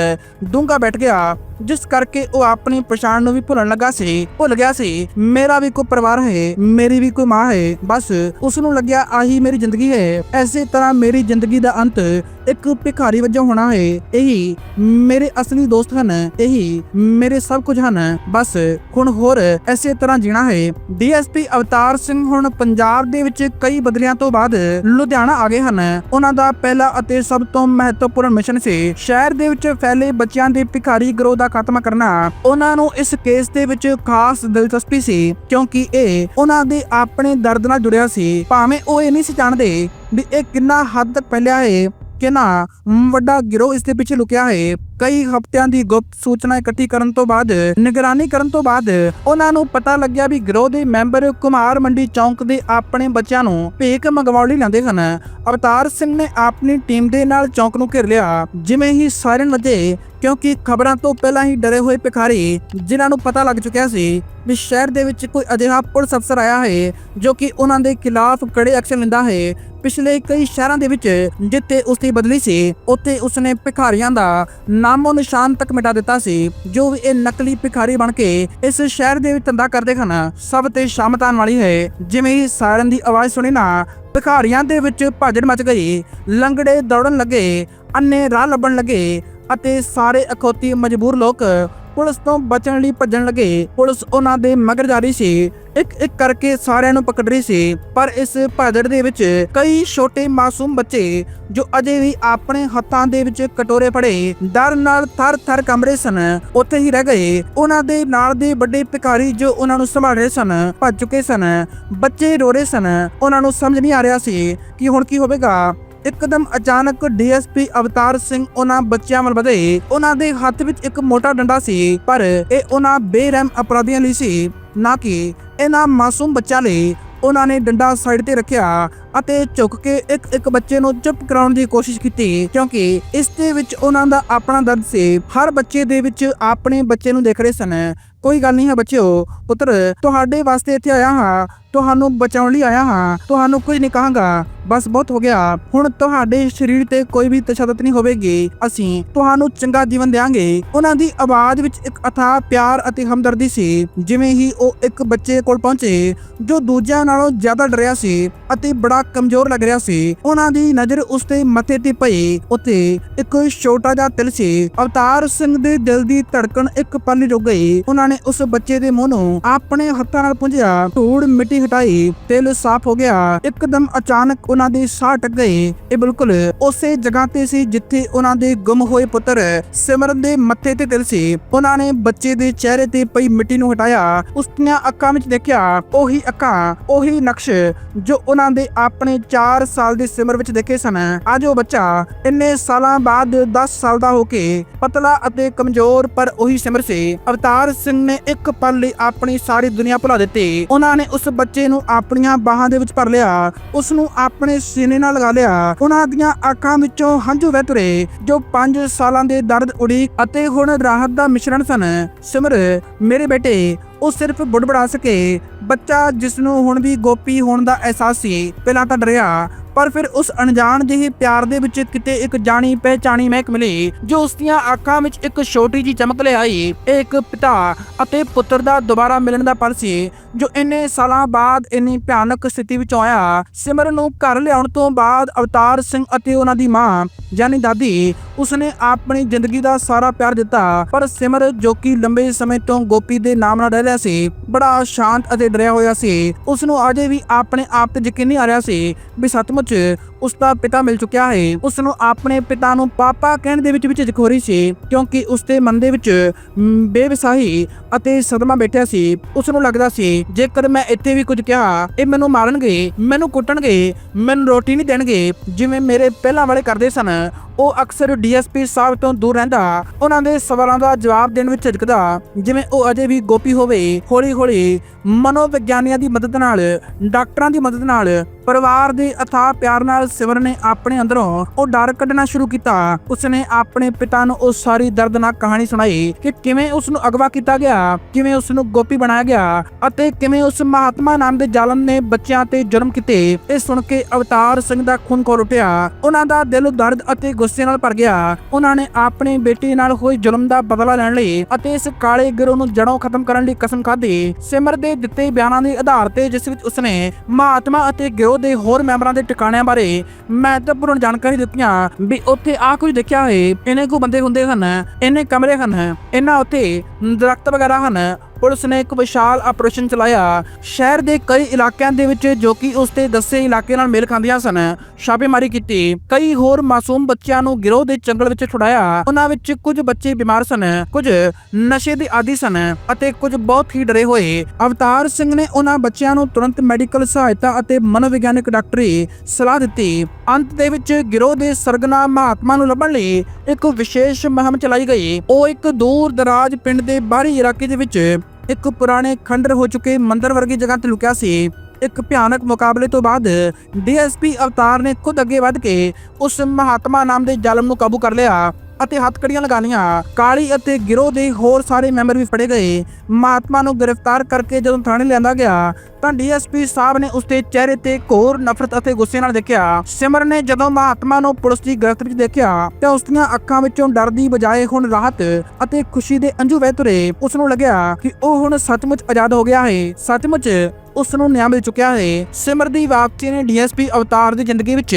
ਡੂੰਘਾ ਬੈਠ ਗਿਆ, ਜਿਸ ਕਰਕੇ ਉਹ ਆਪਣੀ ਪਛਾਣ ਨੂੰ ਵੀ ਭੁੱਲਣ ਲੱਗਾ ਸੀ। ਭੁੱਲ ਗਿਆ ਸੀ, ਮੇਰਾ ਵੀ ਕੋਈ ਪਰਿਵਾਰ ਹੈ, ਮੇਰੀ ਵੀ ਕੋਈ ਮਾਂ ਹੈ, ਬਸ ਉਸ ਨੂੰ ਲੱਗਿਆ ਆਹੀ ਮੇਰੀ ਜ਼ਿੰਦਗੀ ਹੈ। ਐਸੇ ਤਰ੍ਹਾਂ ਮੇਰੀ ਜ਼ਿੰਦਗੀ ਦਾ ਅੰਤ ਇੱਕ ਭਿਖਾਰੀ ਵਜੋਂ ਹੋਣਾ ਹੈ ਇਹੀ ਮੇਰੇ ਅਸਲੀ ਦੋਸਤ ਹਨ, ਇਹੀ ਮੇਰੇ ਸਭ ਕੁਝ ਹਨ। ਬਸ ਹੁਣ ਹੋਰ ਐਸੇ ਤਰ੍ਹਾਂ ਜੀਣਾ ਹੈ। ਡੀਐਸਪੀ ਅਵਤਾਰ ਸਿੰਘ ਹੁਣ ਪੰਜਾਬ ਦੇ ਵਿੱਚ ਕਈ ਬਦਲਿਆਂ ਤੋਂ ਬਾਅਦ ਲੁਧਿਆਣਾ ਆ ਗਏ ਹਨ। ਉਹਨਾਂ ਦਾ ਪਹਿਲਾ ਅਤੇ ਸਭ ਤੋਂ ਮਹੱਤਵਪੂਰਨ ਮਿਸ਼ਨ ਸੀ ਸ਼ਹਿਰ ਦੇ ਵਿੱਚ ਫੈਲੇ ਬੱਚਿਆਂ ਦੇ ਭਿਖਾਰੀ ਗਰੋਹ ਦਾ ਖਾਤਮਾ ਕਰਨਾ। ਉਹਨਾਂ ਨੂੰ ਇਸ ਕੇਸ ਦੇ ਵਿੱਚ ਖਾਸ ਦਿਲਚਸਪੀ ਸੀ, ਕਿਉਂਕਿ ਇਹ ਉਹਨਾਂ ਦੇ ਆਪਣੇ ਦਰਦ ਨਾਲ ਜੁੜਿਆ ਸੀ। ਭਾਵੇਂ ਉਹ ਇਹ ਨਹੀਂ ਸੀ ਜਾਣਦੇ ਵੀ ਇਹ ਕਿੰਨਾ ਹੱਦ ਤੱਕ ਫੈਲਿਆ ਹੈ ਕਿੰਨਾ ਵੱਡਾ ਗਿਰੋਹ ਇਸ ਦੇ ਪਿੱਛੇ ਲੁਕਿਆ ਹੈ। ਕਈ ਹਫ਼ਤਿਆਂ ਦੀ ਗੁਪਤ ਸੂਚਨਾ ਇਕੱਠੀ ਕਰਨ ਤੋਂ ਬਾਅਦ, ਨਿਗਰਾਨੀ ਕਰਨ ਤੋਂ ਬਾਅਦ, ਉਹਨਾਂ ਨੂੰ ਪਤਾ ਲੱਗਿਆ ਵੀ ਗਿਰੋਹ ਦੇ ਮੈਂਬਰ ਕੁਮਾਰ ਮੰਡੀ ਚੌਂਕ ਦੇ ਆਪਣੇ ਬੱਚਿਆਂ ਨੂੰ ਭੇਕ ਮੰਗਵਾਉਣ ਲਈ ਲੈਂਦੇ ਹਨ। ਅਵਤਾਰ ਸਿੰਘ ਨੇ ਆਪਣੀ ਟੀਮ ਦੇ ਨਾਲ ਚੌਂਕ ਨੂੰ ਘੇਰ ਲਿਆ। ਜਿਵੇਂ ਹੀ ਸਾਇਰਨ ਵੱਜੇ, ਕਿਉਂਕਿ ਖਬਰਾਂ ਤੋਂ ਪਹਿਲਾਂ ਹੀ ਡਰੇ ਹੋਏ ਭਿਖਾਰੀ, ਜਿਨ੍ਹਾਂ ਨੂੰ ਪਤਾ ਲੱਗ ਚੁੱਕਿਆ ਸੀ ਵੀ ਸ਼ਹਿਰ ਦੇ ਵਿੱਚ ਕੋਈ ਅਜਿਹਾ ਪੁਲਿਸ ਅਫਸਰ ਆਇਆ ਹੈ, ਜੋ ਕਿ ਉਹਨਾਂ ਦੇ ਖਿਲਾਫ ਕੜੇ ਐਕਸ਼ਨ ਲੈਂਦਾ ਹੈ। ਪਿਛਲੇ ਕਈ ਸ਼ਹਿਰਾਂ ਦੇ ਵਿੱਚ, ਜਿੱਥੇ ਉਸ ਦੀ ਬਦਲੀ ਸੀ, ਉੱਥੇ ਉਸਨੇ ਭਿਖਾਰੀਆਂ ਦਾ ਨਾਮੋ ਨਿਸ਼ਾਨ ਤੱਕ ਮਿਟਾ ਦਿੱਤਾ ਸੀ, ਜੋ ਇਹ ਨਕਲੀ ਭਿਖਾਰੀ ਬਣ ਕੇ ਇਸ ਸ਼ਹਿਰ ਦੇ ਵਿੱਚ ਧੰਦਾ ਕਰਦੇ ਹਨ, ਸਭ ਤੇ ਸ਼ਾਮਤਾਨ ਵਾਲੀ ਹੈ। ਜਿਵੇਂ ਹੀ ਸਾਇਰਨ ਦੀ ਆਵਾਜ਼ ਸੁਣੀ ਨਾ, ਭਿਖਾਰੀਆਂ ਦੇ ਵਿੱਚ ਭਾਜੜ ਮਚ ਗਈ, ਲੰਗੜੇ ਦੌੜਨ ਲੱਗੇ, ਅੰਨੇ ਰਾਹ ਲੱਭਣ ਲੱਗੇ ਅਤੇ ਸਾਰੇ ਅਖੌਤੀ ਮਜਬੂਰ ਲੋਕ ਪੁਲਿਸ ਤੋਂ ਬਚਣ ਲਈ ਭੱਜਣ ਲੱਗੇ। ਪੁਲਿਸ ਉਹਨਾਂ ਦੇ ਮਗਰ ਜਾ ਰਹੀ ਸੀ। ਇੱਕ ਇੱਕ ਕਰਕੇ ਸਾਰਿਆਂ ਨੂੰ ਪਕੜ ਰਹੀ ਸੀ। ਪਰ ਇਸ ਭਜੜ ਦੇ ਵਿੱਚ ਕਈ ਛੋਟੇ ਮਾਸੂਮ ਬੱਚੇ ਜੋ ਅਜੇ ਵੀ ਆਪਣੇ ਹੱਥਾਂ ਦੇ ਵਿੱਚ ਕਟੋਰੇ ਫੜੇ, ਡਰ ਨਾਲ ਥਰ-ਥਰ ਕੰਬਰੇ ਸਨ, ਉੱਥੇ ਹੀ ਰਹਿ ਗਏ। ਉਹਨਾਂ ਦੇ ਨਾਲ ਦੇ ਵੱਡੇ ਭਿਖਾਰੀ ਜੋ ਉਹਨਾਂ ਨੂੰ ਸੰਭਾਲ ਰਹੇ ਸਨ, ਭੱਜ ਚੁੱਕੇ ਸਨ। ਬੱਚੇ ਰੋ ਰਹੇ ਸਨ। ਉਹਨਾਂ ਨੂੰ ਸਮਝ ਨਹੀਂ ਆ ਰਿਹਾ ਸੀ ਕਿ ਹੁਣ ਕੀ ਹੋਵੇਗਾ। ਇੱਕਦਮ ਅਚਾਨਕ ਡੀਐਸਪੀ ਅਵਤਾਰ ਸਿੰਘ ਉਹਨਾਂ ਬੱਚਿਆਂ ਵੱਲ ਵਧੇ। ਉਹਨਾਂ ਦੇ ਹੱਥ ਵਿੱਚ ਇੱਕ ਮੋਟਾ ਡੰਡਾ ਸੀ, ਪਰ ਇਹ ਉਹਨਾਂ ਬੇਰਹਿਮ ਅਪਰਾਧੀਆਂ ਲਈ ਸੀ, ਨਾ ਕਿ ਇਹਨਾਂ ਮਾਸੂਮ ਬੱਚਿਆਂ ਲਈ। ਉਹਨਾਂ ਨੇ ਡੰਡਾ ਸਾਈਡ ਤੇ ਰੱਖਿਆ ਅਤੇ ਝੁੱਕ ਕੇ ਇੱਕ ਇੱਕ ਬੱਚੇ ਨੂੰ ਚੁੱਪ ਕਰਾਉਣ ਦੀ ਕੋਸ਼ਿਸ਼ ਕੀਤੀ, ਕਿਉਂਕਿ ਇਸ ਦੇ ਵਿੱਚ ਉਹਨਾਂ ਦਾ ਆਪਣਾ ਦਰਦ ਸੀ। ਹਰ ਬੱਚੇ ਦੇ ਵਿੱਚ ਆਪਣੇ ਬੱਚੇ ਨੂੰ ਦੇਖ ਰਹੇ ਸਨ। ਕੋਈ ਗੱਲ ਨਹੀਂ ਹੈ ਬੱਚਿਓ, ਪੁੱਤਰ, ਤੁਹਾਡੇ ਵਾਸਤੇ ਇੱਥੇ ਆਇਆ ਹਾਂ। ਤੁਹਾਨੂੰ ਬਚਾਉਣ ਲਈ ਆਇਆ ਹਾਂ, ਤੁਹਾਨੂੰ ਕੁਝ ਨਹੀਂ ਕਹਾਂਗਾ। ਬਸ ਬਹੁਤ ਹੋ ਗਿਆ। ਹੁਣ ਤੁਹਾਡੇ ਸਰੀਰ ਤੇ ਕੋਈ ਵੀ ਤਸ਼ੱਦਦ ਨਹੀਂ ਹੋਵੇਗੀ। ਅਸੀਂ ਤੁਹਾਨੂੰ ਚੰਗਾ ਜੀਵਨ ਦੇਵਾਂਗੇ ਉਹਨਾਂ ਦੀ ਆਵਾਜ਼ ਵਿੱਚ ਇੱਕ ਅਥਾਹ ਪਿਆਰ ਅਤੇ ਹਮਦਰਦੀ ਸੀ, ਜਿਵੇਂ ਹੀ ਉਹ ਇੱਕ ਬੱਚੇ ਕੋਲ ਪਹੁੰਚੇ, ਜੋ ਦੂਜਿਆਂ ਨਾਲੋਂ ਜ਼ਿਆਦਾ ਡਰਿਆ ਸੀ ਅਤੇ ਬੜਾ ਕਮਜ਼ੋਰ ਲੱਗ ਰਿਹਾ ਸੀ। ਉਹਨਾਂ ਦੀ ਨਜ਼ਰ ਉਸ ਦੇ ਮੱਥੇ ਤੇ ਪਈ। ਉੱਤੇ ਇੱਕ ਛੋਟਾ ਜਿਹਾ ਤਿਲ ਸੀ। ਅਵਤਾਰ ਸਿੰਘ ਦੇ ਦਿਲ ਦੀ ਧੜਕਣ ਇੱਕ ਪਲ ਰੁਕ ਗਈ। ਉਹਨਾਂ ਨੇ ਉਸ ਬੱਚੇ ਦੇ ਮੂੰਹ ਨੂੰ ਆਪਣੇ ਹੱਥਾਂ ਨਾਲ ਪੁੰਝਿਆ। ਧੂੜ ਮਿੱਟੀ ਹਟਾਈ ਤਿਲ ਸਾਫ਼ ਹੋ ਗਿਆ। ਇੱਕਦਮ ਅਚਾਨਕ ਉਹਨਾਂ ਦੇ ਸਾਹ ਟਕ ਗਏ ਇਹ ਬਿਲਕੁਲ ਉਸੇ ਜਗ੍ਹਾ ਤੇ ਸੀ ਜਿੱਥੇ ਉਹਨਾਂ ਦੇ ਗੁੰਮ ਹੋਏ ਪੁੱਤਰ ਸਿਮਰਨ ਦੇ ਮੱਥੇ ਤੇ ਤਿਲ ਸੀ। ਉਹਨਾਂ ਨੇ ਬੱਚੇ ਦੇ ਚਿਹਰੇ ਤੇ ਪਈ ਮਿੱਟੀ ਨੂੰ ਹਟਾਇਆ। ਉਸ ਦੀਆਂ ਅੱਖਾਂ ਵਿੱਚ ਦੇਖਿਆ, ਉਹੀ ਅੱਖਾਂ, ਉਹੀ ਨਕਸ਼ ਜੋ ਉਹਨਾਂ ਦੇ ਆਪਣੇ 4 ਸਾਲ ਦੇ ਸਿਮਰ ਵਿੱਚ ਦੇਖੇ ਸਨ। ਅੱਜ ਉਹ ਬੱਚਾ ਇੰਨੇ ਸਾਲਾਂ ਬਾਅਦ 10 ਸਾਲ ਦਾ ਹੋ ਕੇ ਪਤਲਾ ਅਤੇ ਕਮਜ਼ੋਰ ਪਰ ਉਹੀ ਸਿਮਰ ਸੀ। ਅਵਤਾਰ ਸਿੰਘ ਨੇ ਇੱਕ ਪਲ ਲਈ ਆਪਣੀ ਸਾਰੀ ਦੁਨੀਆ ਭੁਲਾ ਦਿੱਤੀ। ਉਹਨਾਂ ਨੇ ਉਸ ਬੱਚੇ ਬੱਚੇ ਨੂੰ ਆਪਣੀਆਂ ਬਾਹਾਂ ਦੇ ਵਿੱਚ ਭਰ ਲਿਆ ਉਸ ਨੂੰ ਆਪਣੇ ਸੀਨੇ ਨਾਲ ਲਗਾ ਲਿਆ। ਉਹਨਾਂ ਦੀਆਂ ਅੱਖਾਂ ਵਿੱਚੋਂ ਹੰਝੂ ਵਹਿ ਤੁਰੇ, ਜੋ 5 ਸਾਲਾਂ ਦੇ ਦਰਦ, ਉਡੀਕ ਅਤੇ ਹੁਣ ਰਾਹਤ ਦਾ ਮਿਸ਼ਰਣ ਸਨ। ਸਿਮਰ, ਮੇਰੇ ਬੇਟੇ, ਉਹ ਸਿਰਫ ਬੁੜਬੜਾ ਸਕੇ। ਬੱਚਾ ਜਿਸ ਨੂੰ ਹੁਣ ਵੀ ਗੋਪੀ ਹੋਣ ਦਾ ਅਹਿਸਾਸ ਸੀ, ਪਹਿਲਾਂ ਤਾਂ ਡਰਿਆ, ਪਰ ਫਿਰ ਉਸ ਅਣਜਾਣ ਜਿਹੇ ਪਿਆਰ ਦੇ ਵਿੱਚ ਕਿਤੇ ਇੱਕ ਜਾਣੀ ਪਹਿਚਾਣੀ ਮਹਿਕ ਮਿਲੀ, ਜੋ ਉਸ ਦੀਆਂ ਅੱਖਾਂ ਵਿੱਚ ਇੱਕ ਛੋਟੀ ਜੀ ਚਮਕ ਲਿਆਈ ਇਹ ਇੱਕ ਪਿਤਾ ਅਤੇ ਪੁੱਤਰ ਦਾ ਦੁਬਾਰਾ ਮਿਲਣ ਦਾ ਪਲ ਸੀ। ਜੋ ਇੰਨੇ ਸਾਲਾਂ ਬਾਅਦ ਇੰਨੀ ਭਿਆਨਕ ਸਥਿਤੀ ਵਿੱਚ ਆਇਆ ਸਿਮਰ ਨੂੰ ਘਰ ਲਿਆਉਣ ਤੋਂ ਬਾਅਦ ਅਵਤਾਰ ਸਿੰਘ ਅਤੇ ਉਹਨਾਂ ਦੀ ਮਾਂ, ਯਾਨੀ ਦਾਦੀ, ਉਸਨੇ ਆਪਣੀ ਜ਼ਿੰਦਗੀ ਦਾ ਸਾਰਾ ਪਿਆਰ ਦਿੱਤਾ। ਪਰ ਸਿਮਰ, ਜੋ ਕਿ ਲੰਬੇ ਸਮੇਂ ਤੋਂ ਗੋਪੀ ਦੇ ਨਾਮ ਨਾਲ ਰਹਿ ਰਿਹਾ ਸੀ, ਬੜਾ ਸ਼ਾਂਤ ਅਤੇ ਡਰਿਆ ਹੋਇਆ ਸੀ। ਉਸ ਨੂੰ ਅਜੇ ਵੀ ਆਪਣੇ ਆਪ ਤੇ ਯਕੀਨ ਨਹੀਂ ਆ ਰਿਹਾ ਸੀ ਵੀ ਸੱਚਮੁੱਚ ਉਸ ਦਾ ਪਿਤਾ ਮਿਲ ਚੁੱਕਿਆ ਹੈ। ਉਸ ਨੂੰ ਆਪਣੇ ਪਿਤਾ ਨੂੰ ਪਾਪਾ ਕਹਿਣ ਦੇ ਵਿੱਚ ਵੀ ਝਿਜਕ ਸੀ, ਕਿਉਂਕਿ ਉਸ ਦੇ ਮਨ ਦੇ ਵਿੱਚ ਬੇਵਸਾਹੀ ਅਤੇ ਸਦਮਾ ਬੈਠਿਆ ਸੀ। ਉਸ ਨੂੰ ਲੱਗਦਾ ਸੀ, ਜੇਕਰ ਮੈਂ ਇੱਥੇ ਵੀ ਕੁਝ ਕਿਹਾ, ਇਹ ਮੈਨੂੰ ਮਾਰਨਗੇ, ਮੈਨੂੰ ਕੁੱਟਣਗੇ, ਮੈਨੂੰ ਰੋਟੀ ਨਹੀਂ ਦੇਣਗੇ। ਜਿਵੇਂ ਮੇਰੇ ਪਹਿਲਾਂ ਵਾਲੇ ਕਰਦੇ ਸਨ, ਉਹ ਅਕਸਰ ਡੀਐਸਪੀ ਸਾਹਿਬ ਤੋਂ ਦੂਰ ਰਹਿੰਦਾ, ਉਹਨਾਂ ਦੇ ਸਵਾਲਾਂ ਦਾ ਜਵਾਬ ਦੇਣ ਵਿੱਚ ਝਿਜਕਦਾ। ਜਿਵੇਂ ਉਹ ਅਜੇ ਵੀ ਗੋਪੀ ਹੋਵੇ, ਹੌਲੀ-ਹੌਲੀ ਮਨੋਵਿਗਿਆਨੀਆਂ ਦੀ ਮਦਦ ਨਾਲ, ਡਾਕਟਰਾਂ ਦੀ ਮਦਦ ਨਾਲ ਪਰਿਵਾਰ ਦੇ ਅਥਾਹ ਪਿਆਰ ਨਾਲ ਸਿਮਰ ਨੇ ਆਪਣੇ ਅੰਦਰੋਂ ਉਹ ਡਰ ਕੱਢਣਾ ਸ਼ੁਰੂ ਕੀਤਾ। ਉਸਨੇ ਆਪਣੇ ਪਿਤਾ ਨੂੰ ਉਹ ਸਾਰੀ ਦਰਦਨਾਕ ਕਹਾਣੀ ਸੁਣਾਈ ਕਿ ਕਿਵੇਂ ਉਸ ਨੂੰ ਅਗਵਾ ਕੀਤਾ ਗਿਆ, ਕਿਵੇਂ ਉਸ ਨੂੰ ਗੋਪੀ ਬਣਾਇਆ ਗਿਆ ਅਤੇ ਕਿਵੇਂ ਉਸ ਮਹਾਤਮਾ ਨਾਮ ਦੇ ਜ਼ਾਲਮ ਨੇ ਬੱਚਿਆਂ ਤੇ ਜੁਰਮ ਕੀਤੇ। ਇਹ ਸੁਣ ਕੇ ਅਵਤਾਰ ਸਿੰਘ ਦਾ ਖੂਨ ਖੋਲ ਉੱਠਿਆ। ਉਹਨਾਂ ਦਾ ਦਿਲ ਦਰਦ ਅਤੇ ਗੁੱਸੇ ਨਾਲ ਭਰ ਗਿਆ। ਉਹਨਾਂ ਨੇ ਆਪਣੀ ਬੇਟੀ ਨਾਲ ਹੋਏ ਜ਼ੁਲਮ ਦਾ ਬਦਲਾ ਲੈਣ ਲਈ ਅਤੇ ਇਸ ਕਾਲੇ ਗਿਰੋਹ ਨੂੰ ਜੜੋਂ ਖਤਮ ਕਰਨ ਲਈ ਕਸਮ ਖਾਧੀ। ਸਿਮਰ ਦੇ ਦਿੱਤੇ ਬਿਆਨਾਂ ਦੇ ਆਧਾਰ ਤੇ ਜਿਸ ਵਿੱਚ ਉਸਨੇ ਮਹਾਤਮਾ ਅਤੇ ਗਿਰੋਹ ਦੇ ਹੋਰ ਮੈਂਬਰਾਂ ਦੇ ਟਿਕਾਣਿਆਂ ਬਾਰੇ ਮਹੱਤਵਪੂਰਨ ਜਾਣਕਾਰੀ ਦਿੱਤੀਆਂ ਵੀ ਉੱਥੇ ਆ ਕੁਝ ਦੇਖਿਆ ਹੈ ਇਹਨੇ ਕੋ ਬੰਦੇ ਹੁੰਦੇ ਹਨ ਇਹਨੇ ਕਮਰੇ ਹਨ ਇਹਨਾਂ ਉੱਤੇ ਦਰਖਤ ਵਗੈਰਾ ਹਨ। ਪੁਲਿਸ ਨੇ ਇੱਕ ਵਿਸ਼ਾਲ ਆਪਰੇਸ਼ਨ ਚਲਾਇਆ ਸ਼ਹਿਰ ਦੇ ਕਈ ਇਲਾਕਿਆਂ ਦੇ ਵਿੱਚ ਜੋ ਕਿ ਉਸ ਦੇ ਦੱਸੇ ਇਲਾਕੇ ਨਾਲ ਮੇਲ ਖਾਂਦੀਆਂ ਸਨ, ਛਾਪੇਮਾਰੀ ਕੀਤੀ। ਕਈ ਹੋਰ ਮਾਸੂਮ ਬੱਚਿਆਂ ਨੂੰ ਗਿਰੋਹ ਦੇ ਜੰਗਲ ਵਿੱਚ ਛੁਡਾਇਆ। ਉਹਨਾਂ ਵਿੱਚ ਕੁਝ ਬੱਚੇ ਬਿਮਾਰ ਸਨ, ਕੁਝ ਨਸ਼ੇ ਦੇ ਆਦੀ ਸਨ ਅਤੇ ਕੁਝ ਬਹੁਤ ਹੀ ਡਰੇ ਹੋਏ। ਅਵਤਾਰ ਸਿੰਘ ਨੇ ਉਹਨਾਂ ਬੱਚਿਆਂ ਨੂੰ ਤੁਰੰਤ ਮੈਡੀਕਲ ਸਹਾਇਤਾ ਅਤੇ ਮਨੋਵਿਗਿਆਨਕ ਡਾਕਟਰੀ ਸਲਾਹ ਦਿੱਤੀ। ਅੰਤ ਦੇ ਵਿੱਚ ਗਿਰੋਹ ਦੇ ਸਰਗਨਾ ਮਹਾਤਮਾ ਨੂੰ ਲੱਭਣ ਲਈ ਇੱਕ ਵਿਸ਼ੇਸ਼ ਮੁਹਿੰਮ ਚਲਾਈ ਗਈ। ਉਹ ਇੱਕ ਦੂਰ ਦਰਾਜ ਪਿੰਡ ਦੇ ਬਾਹਰੀ ਇਲਾਕੇ ਦੇ ਵਿੱਚ ਇੱਕ ਪੁਰਾਣੇ ਖੰਡਰ ਹੋ ਚੁੱਕੇ ਮੰਦਰ ਵਰਗੀ ਜਗ੍ਹਾ ਤੇ ਲੁਕਿਆ ਸੀ। ਇੱਕ ਭਿਆਨਕ ਮੁਕਾਬਲੇ ਤੋਂ ਬਾਅਦ ਡੀਐਸਪੀ ਅਵਤਾਰ ਨੇ ਖੁਦ ਅੱਗੇ ਵੱਧ ਕੇ ਉਸ ਮਹਾਤਮਾ ਨਾਮ ਦੇ ਜ਼ਾਲਮ ਨੂੰ ਕਾਬੂ ਕਰ ਲਿਆ। ਅਤੇ ਹੱਥਕੜੀਆਂ ਲਗਾ ਕਾਲੀ ਅਤੇ ਗਿਰੋਹ ਦੇ ਹੋਰ ਸਾਰੇ ਮੈਂਬਰ ਵੀ ਫੜੇ ਗਏ। ਮਹਾਤਮਾ ਨੂੰ ਗ੍ਰਿਫਤਾਰ ਕਰਕੇ ਜਦੋਂ ਥਾਣੇ ਲਿਆਂਦਾ ਗਿਆ, ਤਾਂ ਡੀਐਸਪੀ ਸਾਹਿਬ ਨੇ ਉਸ ਚਿਹਰੇ ਤੇ ਘੋਰ ਨਫ਼ਰਤ ਅਤੇ ਗੁੱਸੇ ਨਾਲ ਦੇਖਿਆ। ਸਿਮਰ ਨੇ ਜਦੋਂ ਮਹਾਤਮਾ ਨੂੰ ਪੁਲਿਸ ਦੀ ਗ੍ਰਿਫਤ ਵਿੱਚ ਦੇਖਿਆ, ਤਾਂ ਉਸ ਦੀਆਂ ਅੱਖਾਂ ਵਿੱਚੋਂ ਡਰ ਦੀ ਬਜਾਏ ਹੁਣ ਰਾਹਤ ਅਤੇ ਖੁਸ਼ੀ ਦੇ ਅੰਜੂ ਵਹਿ ਤੁਰੇ। ਉਸ ਨੂੰ ਲੱਗਿਆ ਕਿ ਉਹ ਹੁਣ ਸੱਚਮੁੱਚ ਆਜ਼ਾਦ ਹੋ ਗਿਆ ਹੈ। ਸੱਚਮੁੱਚ ਉਸ ਨੂੰ ਨਿਆਂ ਮਿਲ ਚੁੱਕਿਆ ਹੈ। ਸਿਮਰ ਦੀ ਵਾਪਸੀ ਨੇ ਡੀਐਸਪੀ ਅਵਤਾਰ ਦੀ ਜ਼ਿੰਦਗੀ ਵਿੱਚ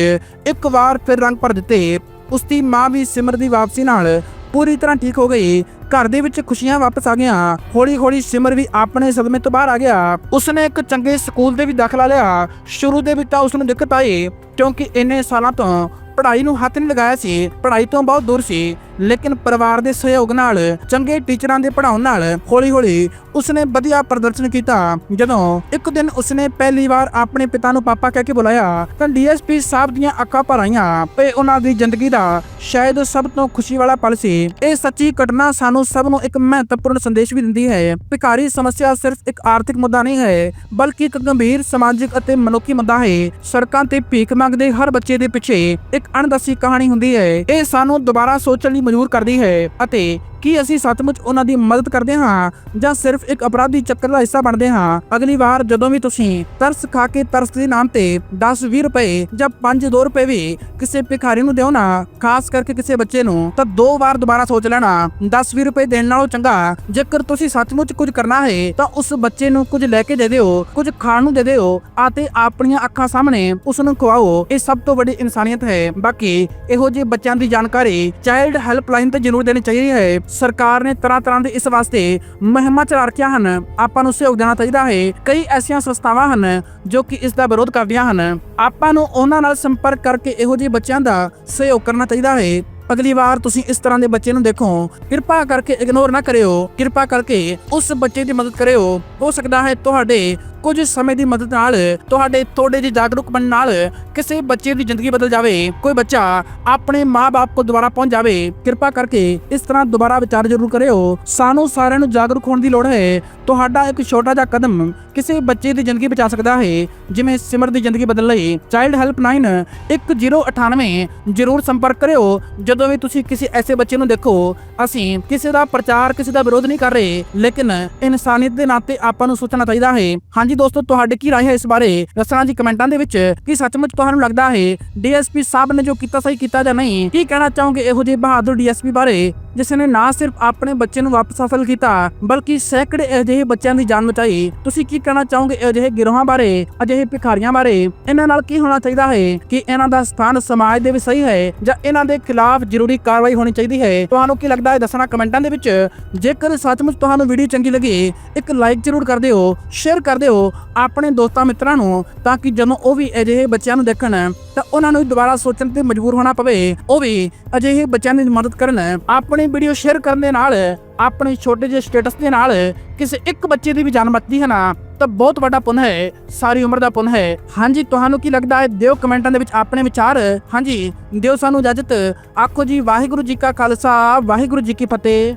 ਇੱਕ ਵਾਰ ਫਿਰ ਰੰਗ ਭਰ ਦਿੱਤੇ। ਉਸ ਦੀ ਮਾਂ ਵੀ ਸਿਮਰ ਦੀ ਵਾਪਸੀ ਨਾਲ ਪੂਰੀ ਤਰ੍ਹਾਂ ਠੀਕ ਹੋ ਗਈ। ਘਰ ਦੇ ਵਿੱਚ ਖੁਸ਼ੀਆਂ ਵਾਪਸ ਆ ਗਈਆਂ। ਹੌਲੀ ਹੌਲੀ ਸਿਮਰ ਵੀ ਆਪਣੇ ਸਦਮੇ ਤੋਂ ਬਾਹਰ ਆ ਗਿਆ। ਉਸਨੇ ਇੱਕ ਚੰਗੇ ਸਕੂਲ ਦੇ ਵੀ ਦਾਖਲਾ ਲਿਆ। ਸ਼ੁਰੂ ਦੇ ਵਿੱਚ ਤਾਂ ਉਸ ਨੂੰ ਦਿੱਕਤ ਆਈ, ਕਿਉਂਕਿ ਇੰਨੇ ਸਾਲਾਂ ਤੋਂ ਪੜ੍ਹਾਈ ਨੂੰ ਹੱਥ ਨਹੀਂ ਲਗਾਇਆ ਸੀ। ਪੜ੍ਹਾਈ ਤੋਂ ਬਹੁਤ ਦੂਰ ਸੀ। ਲੇਕਿਨ ਪਰਿਵਾਰ ਦੇ ਸਹਿਯੋਗ ਨਾਲ, ਚੰਗੇ ਟੀਚਰਾਂ ਦੇ ਪੜਾਉਣ ਨਾਲ ਹੌਲੀ-ਹੌਲੀ ਉਸਨੇ ਵਧੀਆ ਪ੍ਰਦਰਸ਼ਨ ਕੀਤਾ। ਜਦੋਂ ਇੱਕ ਦਿਨ ਉਸਨੇ ਪਹਿਲੀ ਵਾਰ ਆਪਣੇ ਪਿਤਾ ਨੂੰ ਪਾਪਾ ਕਹਿ ਕੇ ਬੁਲਾਇਆ, ਤਾਂ ਡੀਐਸਪੀ ਸਾਹਿਬ ਦੀਆਂ ਅੱਖਾਂ ਭਰ ਆਈਆਂ ਤੇ ਉਹਨਾਂ ਦੀ ਜ਼ਿੰਦਗੀ ਦਾ ਸ਼ਾਇਦ ਸਭ ਤੋਂ ਖੁਸ਼ੀ ਵਾਲਾ ਪਲ ਸੀ। ਇਹ ਸੱਚੀ ਘਟਨਾ ਸਾਨੂੰ ਸਭ ਨੂੰ ਇੱਕ ਮਹੱਤਵਪੂਰਨ ਸੰਦੇਸ਼ ਵੀ ਦਿੰਦੀ ਹੈ। ਭਿਕਾਰੀ ਸਮੱਸਿਆ ਸਿਰਫ ਇੱਕ ਆਰਥਿਕ ਮੁੱਦਾ ਨਹੀਂ ਹੈ, ਬਲਕਿ ਇੱਕ ਗੰਭੀਰ, ਸਮਾਜਿਕ ਅਤੇ ਮਨੁੱਖੀ ਮੁੱਦਾ ਹੈ। ਸੜਕਾਂ ਤੇ ਭੀਖ ਮੰਗਦੇ ਹਰ ਬੱਚੇ ਦੇ ਪਿੱਛੇ ਇੱਕ ਅਣਦਸੀ ਕਹਾਣੀ ਹੁੰਦੀ ਹੈ। ਇਹ ਸਾਨੂੰ ਦੁਬਾਰਾ ਸੋਚਣ ਲਈ ਮਜਬੂਰ ਕਰਦੀ ਹੈ ਅਤੇ ਕੀ ਅਸੀਂ ਸੱਚਮੁੱਚ ਉਹਨਾਂ ਦੀ ਮਦਦ ਕਰਦੇ ਹਾਂ ਜਾਂ ਸਿਰਫ ਇੱਕ ਅਪਰਾਧੀ ਚੱਕਰ ਦਾ ਹਿੱਸਾ ਬਣਦੇ ਹਾਂ? ਅਗਲੀ ਵਾਰ ਜਦੋਂ ਵੀ ਤੁਸੀਂ ਤਰਸ ਖਾ ਕੇ ਤਰਸ ਦੇ ਨਾਮ ਤੇ 10-20 ਰੁਪਏ ਜਾਂ 5-2 ਰੁਪਏ ਵੀ ਕਿਸੇ ਭਿਖਾਰੀ ਨੂੰ ਦਿਓ ਨਾ, ਖਾਸ ਕਰਕੇ ਕਿਸੇ ਬੱਚੇ ਨੂੰ, ਤਾਂ ਦੋ ਵਾਰ ਦੁਬਾਰਾ ਸੋਚ ਲੈਣਾ। 10-20 ਰੁਪਏ ਦੇਣ ਨਾਲੋਂ ਚੰਗਾ। ਜੇਕਰ ਤੁਸੀਂ ਸੱਚਮੁੱਚ ਕੁਝ ਕਰਨਾ ਹੈ, ਤਾਂ ਉਸ ਬੱਚੇ ਨੂੰ ਕੁਝ ਲੈ ਕੇ ਦੇ ਦਿਓ, ਕੁਝ ਖਾਣ ਨੂੰ ਦੇ ਦਿਓ, ਅਤੇ ਆਪਣੀਆਂ ਅੱਖਾਂ ਸਾਹਮਣੇ ਉਸ ਨੂੰ ਖਵਾਓ ਇਹ ਸਭ ਤੋਂ ਵੱਡੀ ਇਨਸਾਨੀਅਤ ਹੈ। ਬਾਕੀ ਇਹੋ ਜਿਹੇ ਬੱਚਿਆਂ ਦੀ ਜਾਣਕਾਰੀ ਚਾਈਲਡ ਹੈਲਪਲਾਈਨ ਤੇ ਜ਼ਰੂਰ ਦੇਣੀ ਚਾਹੀਦੀ ਹੈ। ਸਰਕਾਰ ਨੇ ਤਰ੍ਹਾਂ ਤਰ੍ਹਾਂ ਦੇ ਇਸ ਵਾਸਤੇ ਮੁਹਿੰਮਾਂ ਚਲਾ ਰੱਖੀਆਂ ਹਨ। ਆਪਾਂ ਨੂੰ ਸਹਿਯੋਗ ਦੇਣਾ ਚਾਹੀਦਾ ਹੈ। ਕਈ ਐਸੀਆਂ ਸੰਸਥਾਵਾਂ ਹਨ ਜੋ ਕਿ ਇਸ ਦਾ ਵਿਰੋਧ ਕਰਦੀਆਂ ਹਨ। ਆਪਾਂ ਨੂੰ ਉਹਨਾਂ ਨਾਲ ਸੰਪਰਕ ਕਰਕੇ ਇਹੋ ਜਿਹੇ ਬੱਚਿਆਂ ਦਾ ਸਹਿਯੋਗ ਕਰਨਾ ਚਾਹੀਦਾ ਹੈ। ਅਗਲੀ ਵਾਰ ਤੁਸੀਂ ਇਸ ਤਰ੍ਹਾਂ ਦੇ ਬੱਚੇ ਨੂੰ ਦੇਖੋ। ਕਿਰਪਾ ਕਰਕੇ ਇਗਨੋਰ ਨਾ ਕਰਿਓ। ਕਿਰਪਾ ਕਰਕੇ ਉਸ ਬੱਚੇ ਦੀ ਮਦਦ ਕਰਿਓ। ਹੋ ਸਕਦਾ ਹੈ ਤੁਹਾਡੇ ਕੁਝ ਸਮੇਂ ਦੀ ਮਦਦ ਨਾਲ ਤੁਹਾਡੇ ਥੋੜੇ ਜਿਹੇ ਜਾਗਰੂਕ ਬਣਨ ਨਾਲ ਕਿਸੇ ਬੱਚੇ ਦੀ ਜ਼ਿੰਦਗੀ ਬਦਲ ਜਾਵੇ। ਕੋਈ ਬੱਚਾ ਆਪਣੇ ਮਾਪੇ ਕੋਲ ਦੁਬਾਰਾ ਪਹੁੰਚ ਜਾਵੇ, ਕਿਰਪਾ ਕਰਕੇ ਇਸ ਤਰ੍ਹਾਂ ਦੁਬਾਰਾ ਵਿਚਾਰ ਜ਼ਰੂਰ ਕਰਿਓ। ਸਾਨੂੰ ਸਾਰਿਆਂ ਨੂੰ ਜਾਗਰੂਕ ਹੋਣ ਦੀ ਲੋੜ ਹੈ। ਤੁਹਾਡਾ ਇੱਕ ਛੋਟਾ ਜਿਹਾ ਕਦਮ ਕਿਸੇ ਬੱਚੇ ਦੀ ਜ਼ਿੰਦਗੀ ਬਚਾ ਸਕਦਾ ਹੈ। ਜਿਵੇਂ ਸਿਮਰ ਦੀ ਜ਼ਿੰਦਗੀ ਬਦਲ ਲਈ ਚਾਈਲਡ ਹੈਲਪ 9 1098 ਜ਼ਰੂਰ ਸੰਪਰਕ ਕਰਿਓ। ਜਦੋਂ ਵੀ ਤੁਸੀਂ ਕਿਸੇ ਐਸੇ ਬੱਚੇ ਨੂੰ ਦੇਖੋ, ਅਸੀਂ ਕਿਸੇ ਦਾ ਪ੍ਰਚਾਰ, ਕਿਸੇ ਦਾ ਵਿਰੋਧ ਨਹੀਂ ਕਰ ਰਹੇ। ਲੇਕਿਨ ਇਨਸਾਨੀਅਤ ਦੇ ਨਾਤੇ ਆਪਾਂ ਨੂੰ ਸੋਚਣਾ ਚਾਹੀਦਾ ਹੈ। ਹਾਂਜੀ ਦੋਸਤੋ, ਤੁਹਾਡੇ ਕੀ ਰਾਏ ਹੈ ਇਸ ਬਾਰੇ? ਦੱਸਣਾ ਜੀ ਕਮੈਂਟਾਂ ਦੇ ਵਿੱਚ ਕੀ ਸੱਚਮੁੱਚ ਤੁਹਾਨੂੰ ਲੱਗਦਾ ਹੈ ਡੀਐਸਪੀ ਸਾਹਿਬ ਨੇ ਜੋ ਕੀਤਾ ਸਹੀ ਕੀਤਾ ਜਾਂ ਨਹੀਂ? ਕੀ ਕਹਿਣਾ ਚਾਹੋਗੇ ਇਹੋ ਜਿਹੇ ਬਹਾਦਰ ਡੀਐਸਪੀ ਬਾਰੇ, ਜਿਸ ਨੇ ਨਾ ਸਿਰਫ ਆਪਣੇ ਬੱਚੇ ਨੂੰ ਵਾਪਸ ਸਫਲ ਕੀਤਾ, ਬਲਕਿ ਸੈਂਕੜੇ ਅਜਿਹੇ ਬੱਚਿਆਂ ਦੀ ਜਾਨ ਬਚਾਈ? ਤੁਸੀਂ ਕੀ ਕਹਿਣਾ ਚਾਹੋਗੇ ਅਜਿਹੇ ਗਿਰੋਹਾਂ ਬਾਰੇ, ਅਜਿਹੇ ਭਿਖਾਰੀਆਂ ਬਾਰੇ? ਇਹਨਾਂ ਨਾਲ ਕੀ ਹੋਣਾ ਚਾਹੀਦਾ ਹੈ ਕਿ ਇਹਨਾਂ ਦਾ ਸਥਾਨ ਸਮਾਜ ਦੇ ਵਿੱਚ ਸਹੀ ਹੈ ਜਾਂ ਇਹਨਾਂ ਦੇ ਖਿਲਾਫ ਜ਼ਰੂਰੀ ਕਾਰਵਾਈ ਹੋਣੀ ਚਾਹੀਦੀ ਹੈ? ਤੁਹਾਨੂੰ ਕੀ ਲੱਗਦਾ ਹੈ? ਦੱਸਣਾ ਕਮੈਂਟਾਂ ਦੇ ਵਿੱਚ। ਜੇਕਰ ਸੱਚਮੁੱਚ ਤੁਹਾਨੂੰ ਵੀਡੀਓ ਚੰਗੀ ਲੱਗੀ, ਇੱਕ ਲਾਈਕ ਜ਼ਰੂਰ ਕਰ ਦਿਓ ਸ਼ੇਅਰ ਕਰ ਦਿਓ ਆਪਣੇ ਦੋਸਤਾਂ ਮਿੱਤਰਾਂ ਨੂੰ ਤਾਂ ਕਿ ਜਦੋਂ ਉਹ ਵੀ ਅਜਿਹੇ ਬੱਚਿਆਂ ਨੂੰ ਦੇਖਣ, ਤਾਂ ਉਹਨਾਂ ਨੂੰ ਦੁਬਾਰਾ ਸੋਚਣ ਤੇ ਮਜਬੂਰ ਹੋਣਾ ਪਵੇ। ਉਹ ਵੀ ਅਜਿਹੇ ਬੱਚਿਆਂ ਦੀ ਮਦਦ ਕਰਨ, ਆਪਣੀ ਵੀਡੀਓ ਸ਼ੇਅਰ ਕਰਨ ਦੇ ਨਾਲ, ਆਪਣੇ ਛੋਟੇ ਜਿਹੇ ਸਟੇਟਸ ਦੇ ਨਾਲ ਕਿਸੇ ਇੱਕ ਬੱਚੇ ਦੀ ਵੀ ਜਾਨ ਬਚਦੀ ਹੈ ਨਾ, ਤਾਂ ਬਹੁਤ ਵੱਡਾ ਪੁੰਨ ਹੈ, ਸਾਰੀ ਉਮਰ ਦਾ ਪੁੰਨ ਹੈ। ਹਾਂਜੀ, ਤੁਹਾਨੂੰ ਕੀ ਲੱਗਦਾ ਹੈ? ਦਿਓ ਕਮੈਂਟਾਂ ਦੇ ਵਿੱਚ ਆਪਣੇ ਵਿਚਾਰ। ਹਾਂਜੀ, ਦਿਓ ਸਾਨੂੰ ਇਜਾਜ਼ਤ। ਆਖੋ ਜੀ, ਵਾਹਿਗੁਰੂ ਜੀ ਕਾ ਖਾਲਸਾ, ਵਾਹਿਗੁਰੂ ਜੀ ਕੀ ਫਤਿਹ।